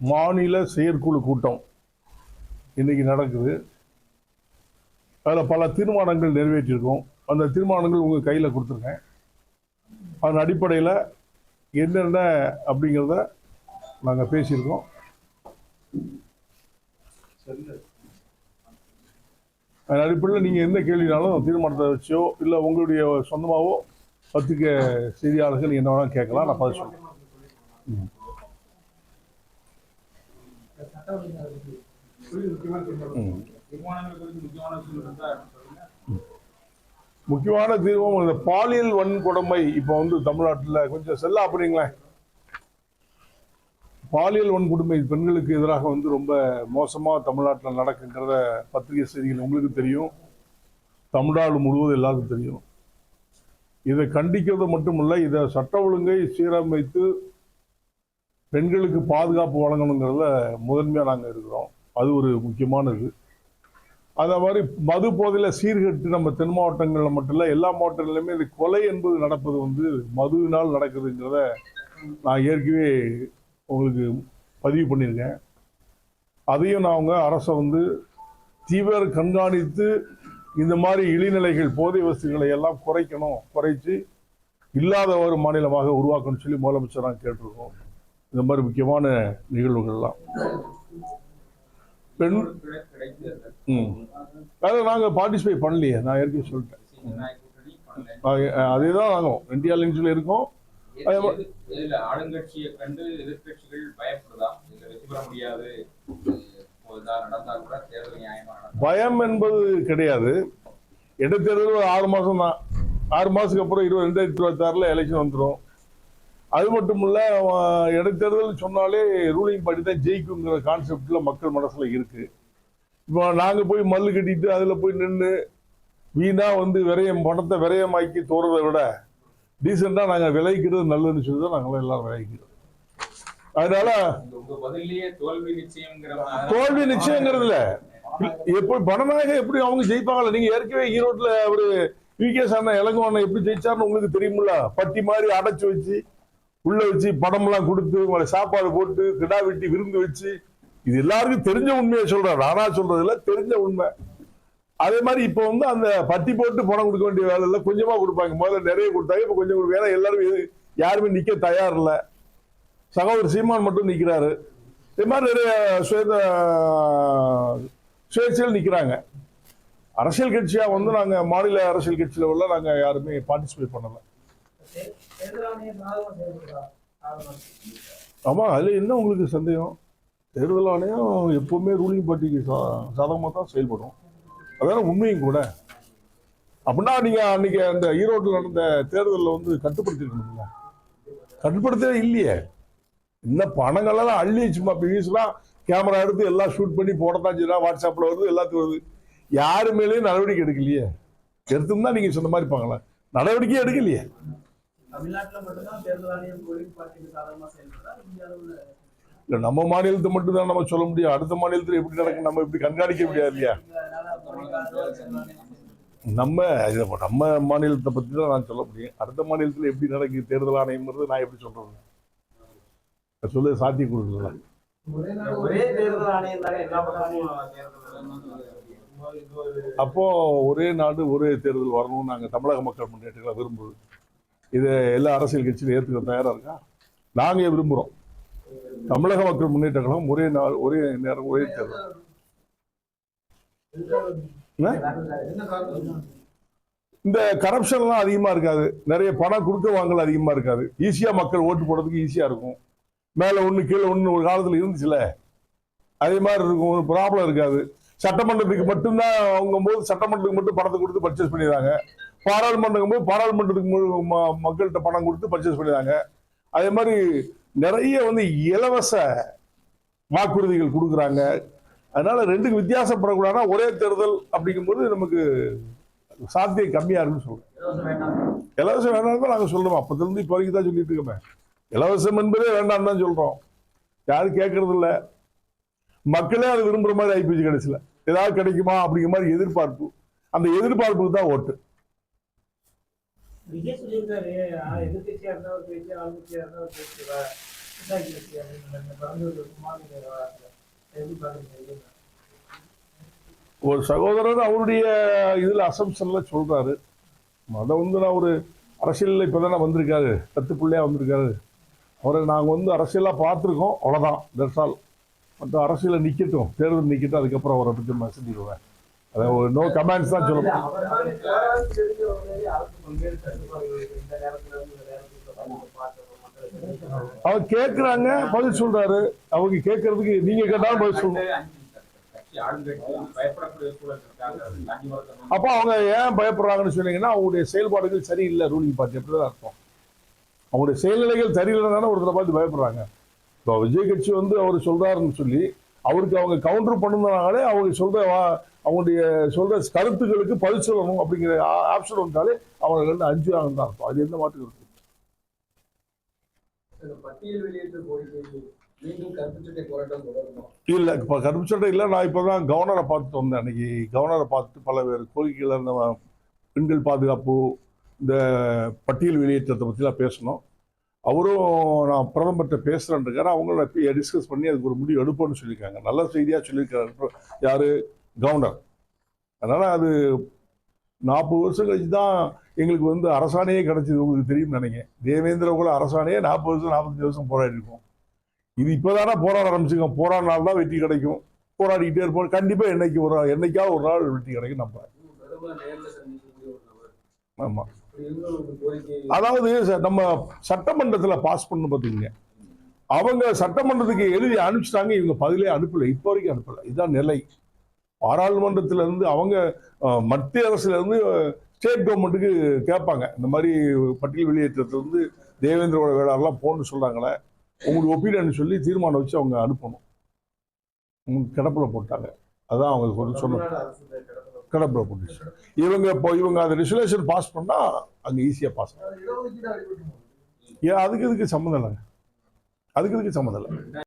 மாநில செயற்குழு கூட்டம் இன்றைக்கி நடக்குது. அதில் பல தீர்மானங்கள் நிறைவேற்றியிருக்கோம் அந்த தீர்மானங்கள் உங்கள் கையில் கொடுத்துருக்கேன். அதன் அடிப்படையில் என்னென்ன அப்படிங்கிறத நாங்கள் பேசியிருக்கோம். அதன் அடிப்படையில் நீங்கள் எந்த கேள்வினாலும் தீர்மானத்தை வச்சோ இல்லை உங்களுடைய சொந்தமாகவோ பத்திரிக்கை செய்தியாளர்கள் என்ன வேணாலும் கேட்கலாம். நான் பதில் சொல்கிறேன் ம். முக்கியமான தீர்வம் இந்த பாலியல் வன்கொடுமை இப்போ வந்து தமிழ்நாட்டில் கொஞ்சம் செல்ல அப்படிங்களேன் பாலியல் வன்கொடுமை பெண்களுக்கு எதிராக வந்து ரொம்ப மோசமாக தமிழ்நாட்டில் நடக்குங்கிறத பத்திரிகை செய்திகள் உங்களுக்கு தெரியும். தமிழ்நாடு முழுவதும் எல்லாருக்கும் தெரியும். இதை கண்டிக்கிறது மட்டுமல்ல இதை சட்ட ஒழுங்கை சீரமைத்து பெண்களுக்கு பாதுகாப்பு வழங்கணுங்கிறதுல முதன்மையாக நாங்கள் இருக்கிறோம். அது ஒரு முக்கியமானது. அதே மாதிரி மது போதையில் சீர்கட்டு நம்ம தென் மாவட்டங்களில் மட்டும் இல்லை எல்லா மாவட்டங்களிலுமே இது கொலை என்பது நடப்பது வந்து மதுவினால் நடக்குதுங்கிறத நான் ஏற்கனவே உங்களுக்கு பதிவு பண்ணியிருக்கேன். அதையும் நான் அவங்க அரசை வந்து தீவிர கண்காணித்து இந்த மாதிரி இழிநிலைகள் போதை வசதிகளை எல்லாம் குறைக்கணும் குறைச்சி இல்லாத ஒரு மாநிலமாக உருவாக்கணும்னு சொல்லி முதலமைச்சர் நாங்கள் கேட்டிருக்கோம். இந்த மாதிரி முக்கியமான நிகழ்வுகள்லாம். பெண் ம். அதை நாங்கள் பார்ட்டிசிபேட் பண்ணலையே நான் ஏற்கனவே சொல்லிட்டேன். அதே தான் நாங்கள் இந்தியா லிங்க்ஸில் இருக்கோம். ஆளுங்கட்சியை கண்டு எதிர்க்கட்சிகள் பயப்படுதா? முடியாது. பயம் என்பது கிடையாது. இடைத்தேர்தல் ஆறு மாதம் தான் ஆறு மாதத்துக்கு அப்புறம் இருபது ரெண்டாயிரத்தி இருபத்தாறில் எலெக்ஷன் வந்துடும் அது மட்டும் இல்லை இடைத்தேர்தல் சொன்னாலே ரூலிங் பார்ட்டி தான் ஜெயிக்குங்கிற கான்செப்டில் மக்கள் மனசில் இருக்குது இப்போ நாங்கள் போய் மல்லு கட்டிட்டு அதில் போய் நின்று வீணாக வந்து விரயம் பணத்தை விரயமாக்கி தோறதை விட டீசெண்டாக நாங்கள் விளைவிக்கிறது நல்லதுன்னு சொல்லி தான் நாங்களாம் எல்லாரும் விளைவிக்கிறோம். அதனால தோல்வி நிச்சயம்ங்கிற நிச்சயங்கிறது எப்படி பணநாயகம் எப்படி அவங்க ஜெயிப்பாங்கல்ல நீங்க ஏற்கனவே ஈரோட்ல ஒரு விகேஎஸ் அண்ணன் இளங்கோண்ணன் எப்படி ஜெயிச்சாருன்னு உங்களுக்கு தெரியுமில்ல? பட்டி மாதிரி அடைச்சு வச்சு உள்ள வச்சு படம்லாம் கொடுத்து உங்களை சாப்பாடு போட்டு கிடா வெட்டி விருந்து வச்சு இது எல்லாருக்கும் தெரிஞ்ச உண்மையை சொல்றாரு ஆனா சொல்றது தெரிஞ்ச உண்மை. அதே மாதிரி இப்போ வந்து அந்த பட்டி போட்டு பணம் கொடுக்க வேண்டிய வேலை இல்லை கொஞ்சமா கொடுப்பாங்க. முதல்ல நிறைய கொடுத்தாங்க. இப்போ கொஞ்சம் கொடுக்க ஏன்னா எல்லாரும் யாருமே நிக்க தயார் இல்லை சகோதரர் சீமான் மட்டும் நிக்கிறாரு. இது மாதிரி நிறைய சுயத சுயேட்சையில் நிற்கிறாங்க அரசியல் கட்சியா வந்து நாங்க மாநில அரசியல் கட்சியில உள்ள நாங்க யாருமே பார்ட்டிசிபேட் பண்ணலை. ஆமாம் அதில் என்ன உங்களுக்கு சந்தேகம்? தேர்தல் ஆணையம் எப்போவுமே ரூலிங் பார்ட்டிக்கு சாதகமாக தான் செயல்படும். அதான உண்மையும் கூட. அப்படின்னா நீங்கள் அன்றைக்கி அந்த ஈரோட்டில் நடந்த தேர்தலில் வந்து கட்டுப்படுத்திருக்கணும்ல. கட்டுப்படுத்தவே இல்லையே. இந்த பணங்களெல்லாம் அள்ளி சும்மா வீசுலாம் கேமரா எடுத்து எல்லாம் ஷூட் பண்ணி போடத்தான் செய்யலாம் வாட்ஸ்அப்பில் வருது எல்லாத்துக்கும் வருது. யாரு மேலேயும் நடவடிக்கை எடுக்கலையே. எடுத்துன்னு தான் நீங்கள் சொன்ன மாதிரி பார்க்கலாம். நடவடிக்கையே எடுக்கலையே. தமிழ்நாட்டுல மட்டும்தான் தேர்தல் ஆணையம் போலிங் பார்ட்டிக்கு சாதகமா செயல்படுறா இந்திய அளவுல இல்லை நம்ம மாநிலத்தை மட்டும் தான் நம்ம சொல்ல முடியும். அடுத்த மாநிலத்தில் எப்படி நடக்கும் நம்ம இப்படி கண்காணிக்க முடியாது இல்லையா? நம்ம இது நம்ம மாநிலத்தை பற்றி தான் நான் சொல்ல முடியும். அடுத்த மாநிலத்தில் எப்படி நடக்குது தேர்தல் ஆணையம்ன்றது நான் எப்படி சொல்றது? நான் சொல்ல சாத்தியம் கொடுக்கல ஒரே தேர்தல் ஆணையம் தானே எல்லா பக்கமும் அப்போ ஒரே நாடு ஒரே தேர்தல் வரணும்னு நாங்கள் தமிழக மக்கள் முன்னேற்றங்களை விரும்புது. இதை எல்லா அரசியல் கட்சியிலும் ஏற்றுக்க தயாராக இருக்கா? நாங்கள் விரும்புகிறோம் தமிழக மக்கள் முன்னேற்ற கழகம் ஒரே நாள் ஒரே நேரம் ஒரே தேர்தல். இந்த கரப்ஷன்லாம் அதிகமாக இருக்காது. நிறைய பணம் கொடுக்க வாங்கல அதிகமாக இருக்காது. ஈஸியாக மக்கள் ஓட்டு போடுறதுக்கு ஈஸியாக இருக்கும். மேலே ஒன்று கீழே ஒன்று ஒரு காலத்தில் இருந்துச்சுல? அதே மாதிரி இருக்கும். ஒரு ப்ராப்ளம் இருக்காது. சட்டமன்றத்துக்கு மட்டும்தான் அவங்க போது சட்டமன்றத்துக்கு மட்டும் பணத்தை கொடுத்து பர்ச்சேஸ் பண்ணிடுறாங்க. பாராளுமன்றம் போது பாராளுமன்றத்துக்கு ம- மக்கள்கிட்ட பணம் கொடுத்து பர்ச்சேஸ் பண்ணிடுறாங்க. அதே மாதிரி நிறைய வந்து இலவச வாக்குறுதிகள் கொடுக்குறாங்க. அதனால ரெண்டுக்கு வித்தியாசப்படக்கூடாதுன்னா ஒரே தேர்தல் அப்படிங்கும்போது நமக்கு சாத்தியம் கம்மியா இருக்குன்னு சொல்றேன் இலவசம் வேணாம் தான் நாங்கள் சொல்றோம். அப்பத்திலிருந்து இப்போ வரைக்கும் தான் சொல்லிட்டு இருக்கோமே. இலவசம் என்பதே வேண்டாம் தான் சொல்றோம். யாரும் கேட்கறது இல்லை. மக்களே அது விரும்புற மாதிரி ஆயிப்போச்சு கிடைச்சல ஏதாவது கிடைக்குமா அப்படிங்கிற மாதிரி எதிர்பார்ப்பு. அந்த எதிர்பார்ப்புக்கு தான் ஓட்டு. விஜய் சொல்லியிருக்காரு ஆஹ் எதிர்க்கட்சியா இருந்தா ஒரு பேச்சு ஆளுங்கட்சியா இருந்தா கட்சி அப்படின்னு சகோதரர் அவருடைய இதில் அசம்ஷன்ல சொல்றாரு. அதை வந்து நான் ஒரு அரசியலில் இப்போ தானே வந்திருக்காரு பிள்ளையா வந்திருக்காரு. அவரை நாங்கள் வந்து அரசியலாக பார்த்துருக்கோம் அவ்வளோதான் தட்ஸ் ஆல் மற்ற அரசியலில் நிற்கட்டும் தேர்தல் நிற்கட்டும் அதுக்கப்புறம் அவரை பற்றி நான் செஞ்சிடுவேன் அதை ஒரு நோ கமெண்ட்ஸ் தான் சொல்ல முடியும் அவர் தான் கேட்குறாங்க பதில் சொல்றாரு. அவங்க கேட்கறதுக்கு நீங்க கேட்டாலும் பதில் சொல்லணும் அப்ப அவங்க ஏன் பயப்படுறாங்கன்னு சொன்னீங்கன்னா அவங்களுடைய செயல்பாடுகள் சரியில்லை ரூலிங் பார்ட்டி அப்படிதான் அர்த்தம். அவங்களுடைய செயல்நிலைகள் சரியில்லைன்னு தானே ஒருத்தரை பார்த்து பயப்படுறாங்க. இப்போ விஜய் கட்சி வந்து அவர் சொல்றாருன்னு சொல்லி அவருக்கு அவங்க கவுண்டர் பண்ணுனாலே அவங்க சொல்ற அவங்களுடைய சொல்ற கருத்துக்களுக்கு பதில் சொல்லணும் அப்படிங்கிற ஆப்ஷன் வந்தாலே அவங்க ரெண்டு அஞ்சு தான். அர்த்தம் அது எந்த மாற்று இருக்கு இந்த இல்லை இப்போ கருப்பு சட்டை இல்லை நான் இப்போ தான் கவர்னரை பார்த்துட்டு வந்தேன். அன்னைக்கு கவர்னரை பார்த்துட்டு பல பேர் கோரிக்கைகள் இருந்த பெண்கள் பாதுகாப்பு இந்த பட்டியல் வெளியேற்றத்தை பற்றிலாம் பேசணும். அவரும் நான் பிரதமர்கிட்ட பேசுகிறேன் இருக்காரு. அவங்கள டிஸ்கஸ் பண்ணி அதுக்கு ஒரு முடிவு எடுப்போம்னு சொல்லியிருக்காங்க. நல்ல செய்தியாக சொல்லியிருக்காரு. யார்? கவர்னர் அதனால் அது நாற்பது வருஷம் கழிச்சு தான் எங்களுக்கு வந்து அரசாணையே கிடச்சிது உங்களுக்கு தெரியும் நினைக்கிறேன். தேவேந்திர கூட அரசாணையே நாற்பது வருஷம் நாற்பத்தஞ்சு வருஷம் போராடிருக்கோம் இது இது இப்போதானே போராட ஆரம்பிச்சுங்க போராடினால் தான் வெற்றி கிடைக்கும். போராடிக்கிட்டே இருப்போம். கண்டிப்பாக என்னைக்கு ஒரு என்னைக்காவது ஒரு நாள் வெற்றி கிடைக்கும் நம்ம. ஆமாம் அதாவது நம்ம சட்டமன்றத்தில் பாஸ் பண்ணு பார்த்துக்கங்க அவங்க சட்டமன்றத்துக்கு எழுதி அனுப்பிச்சிட்டாங்க. இவங்க பதிலே அனுப்பலை. இப்போ வரைக்கும் அனுப்பலை. இதுதான் நிலை. பாராளுமன்றத்துல இருந்து அவங்க மத்திய அரசுல இருந்து ஸ்டேட் கவர்மெண்ட்டுக்கு கேட்பாங்க. இந்த மாதிரி பட்டியல் வெளியேற்றத்துல இருந்து தேவேந்திரோட வேளாண்லாம் போன்னு சொல்றாங்களே உங்களுக்கு ஒப்பீனியன் சொல்லி தீர்மானம் வச்சு அவங்க அனுப்பணும். உங்களுக்கு கிடப்புல போட்டாங்க. அதான் அவங்க சொல்லி சொன்ன தமிழ்நாடு அரசு இந்த கிடப்பில் போட்டுச்சு. இவங்க இப்போ இவங்க அந்த ரெசுலேஷன் பாஸ் பண்ணா அங்க ஈஸியா பாஸ் அடிபட்டு ஏன் அதுக்கு இதுக்கு சம்மந்தம் இல்லைங்க? அதுக்கு இதுக்கு சம்மந்தம் இல்லை?